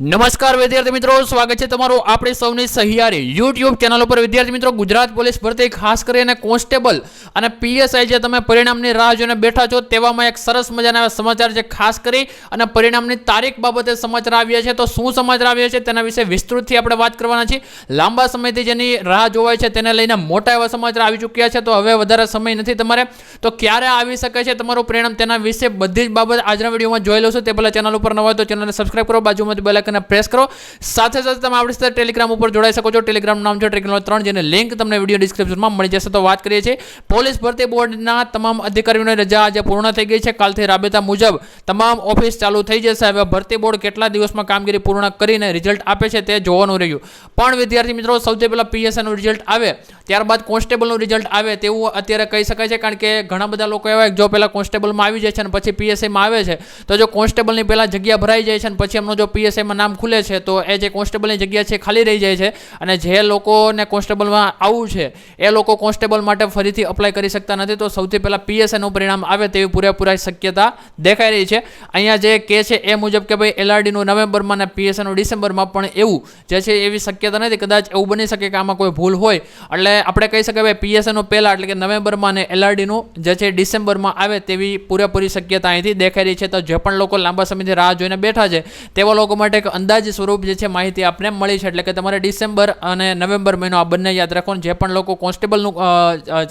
નમસ્કાર વિદ્યાર્થી મિત્રો, સ્વાગત છે તમારું આપણી સૌની સહિયારી યુટ્યુબ ચેનલ ઉપર. વિદ્યાર્થી મિત્રો, ગુજરાત પોલીસ ભરતી ખાસ કરીને કોન્સ્ટેબલ અને પીએસઆઈ જે તમે પરિણામની રાહ જોઈને બેઠા છો, તેવામાં એક સરસ મજાના સમાચાર છે. ખાસ કરી અને પરિણામની તારીખ બાબતે સમાચાર આવ્યા છે. તો શું સમાચાર આવ્યા છે તેના વિશે વિસ્તૃતથી આપણે વાત કરવાના છીએ. લાંબા સમયથી જેની રાહ જોવાય છે તેને લઈને મોટા એવા સમાચાર આવી ચૂક્યા છે. તો હવે વધારે સમય નથી તમારે. તો ક્યારે આવી શકે છે તમારું પરિણામ તેના વિશે બધી જ બાબત આજના વિડીયોમાં જોઈ લો છો તે પહેલાં ચેનલ ઉપર ન હોય તો ચેનલને સબસ્ક્રાઈબ કરો. બાજુમાં બેલ આઇકનને પ્રેસ કરો. સાથે સાથે તમે આપણી સાથે ટેલિગ્રામ ઉપર જોડાઈ શકો છો. ટેલિગ્રામ નામ છે ટેલિગ્રામ ત્રણ, જેને લિંક તમને વીડિયો ડિસ્ક્રિપ્શનમાં મળી જશે. તો વાત કરીએ છીએ પોલીસ ભરતી બોર્ડના તમામ અધિકારીઓની રજા આજે પૂર્ણ થઈ ગઈ છે. કાલથી રાબેતા મુજબ તમામ ઓફિસ ચાલુ થઈ જશે. હવે ભરતી બોર્ડ કેટલા દિવસમાં કામગીરી પૂર્ણ કરીને રિઝલ્ટ આપે છે તે જોવાનું રહ્યું. પણ વિદ્યાર્થી મિત્રો, સૌથી પહેલાં પીએસઆઈનું રિઝલ્ટ આવે, ત્યારબાદ કોન્સ્ટેબલનું રિઝલ્ટ આવે તેવું અત્યારે કહી શકાય છે. કારણ કે ઘણા બધા લોકો એવા જો પહેલાં કોન્સ્ટેબલમાં આવી જાય છે અને પછી પીએસઆઈમાં આવે છે. તો જો કોન્સ્ટેબલની પહેલાં જગ્યા ભરાઈ જાય છે અને પછી એમનો જો પીએસઆઈમાં નામ ખુલે છે, તો એ જે કોન્સ્ટેબલની જગ્યા છે ખાલી રહી જાય છે અને જે લોકોને કોન્સ્ટેબલમાં આવવું છે, એ લોકો કોન્સ્ટેબલ માટે ફરીથી અપ્લાય કરી શકતા નથી, તો સૌથી પહેલાં પીએસએનું પરિણામ આવે તેવી પૂરેપૂરા શક્યતા દેખાઈ રહી છે. અહીંયા જે કે છે એ મુજબ કે ભાઈ એલઆરડીનું નવેમ્બરમાં અને પીએસએનું ડિસેમ્બરમાં પણ એવું જે છે એવી શક્યતા નથી, કદાચ એવું બની શકે કે આમાં કોઈ ભૂલ હોય. એટલે આપણે કહી શકીએ ભાઈ પીએસએનું પહેલાં એટલે કે નવેમ્બરમાં અને એલઆરડીનું જે છે ડિસેમ્બરમાં આવે તેવી પૂરેપૂરી શક્યતા અહીંથી દેખાઈ રહી છે. તો જે પણ લોકો લાંબા સમયથી રાહ જોઈને બેઠા છે, તેવા લોકો માટે એક અંદાજ સ્વરૂપ જે છે માહિતી આપને મળી છે. એટલે કે તમારે ડિસેમ્બર અને નવેમ્બર મહિનો આ બંને યાદ રાખો જે પણ લોકો કોન્સ્ટેબલનું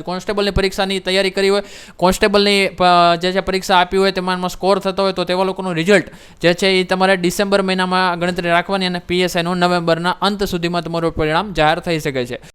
કોન્સ્ટેબલની પરીક્ષાની તૈયારી કરી હોય, કોન્સ્ટેબલની જે છે પરીક્ષા આપી હોય તેમાં સ્કોર થતો હોય, તો તેવા લોકોનું રિઝલ્ટ જે છે એ તમારે ડિસેમ્બર મહિનામાં ગણતરી રાખવાની અને પીએસઆઈનું નવેમ્બરના અંત સુધીમાં તમારું પરિણામ જાહેર થઈ શકે છે.